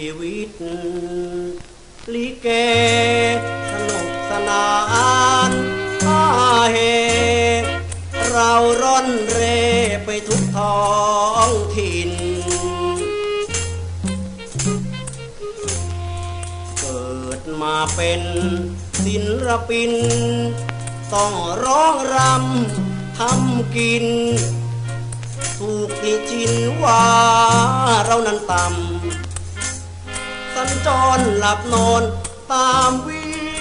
ីវិតលីកេធ្លាប់ស្នា เป็นศิลปิน ต้องร้องรำทำกิน ถูกติชินว่าเรานั้นต่ำสัญจรหลับนอนตามวิถี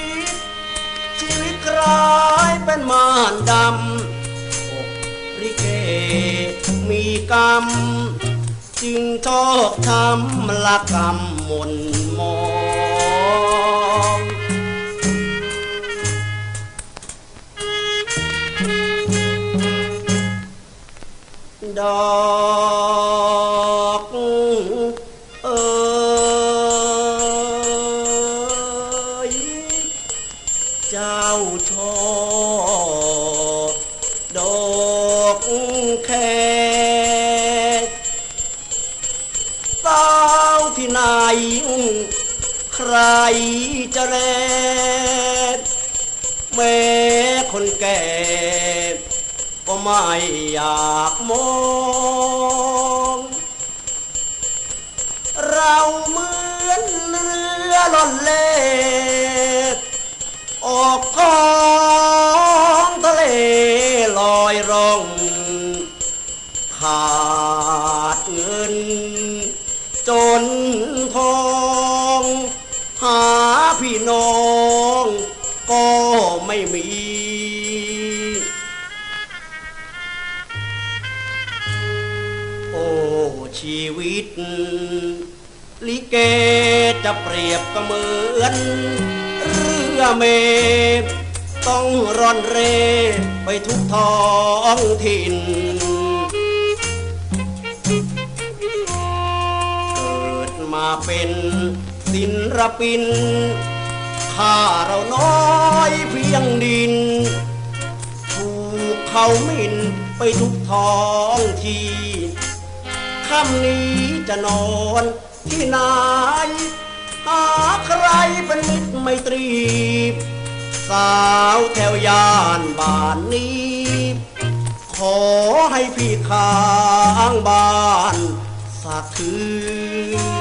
ชีวิตคล้ายเป็นม่านดำอกริเกมีกรรม จึงชอบทำละกรรมมนมอ ดอกเอยเจ้าชอดอกแคสาวที่ไหน ใครจะแลแม้คนแก่ ไม่อยากมอง เราเหมือนเรือล่อนเล่ออกท้องทะเลลอยร่อง ขาดเงิน จนทองหาพี่น้องก็ไม่มี ชีวิต ลิเกจะเปรียบก็เหมือนเรือเมต้องร่อนเรไปทุกท้องถิ่น เกิดมาเป็นศิลปินข้าเราน้อยเพียงดิน ถูกเขาหมิ่นไปทุกท้องที่ ค่ำนี้จะนอนที่ไหนหาใครเป็นมิตรไมตรี สาวแถวย่านบ้านนี้ ขอให้พี่ข้างบ้านสักคืน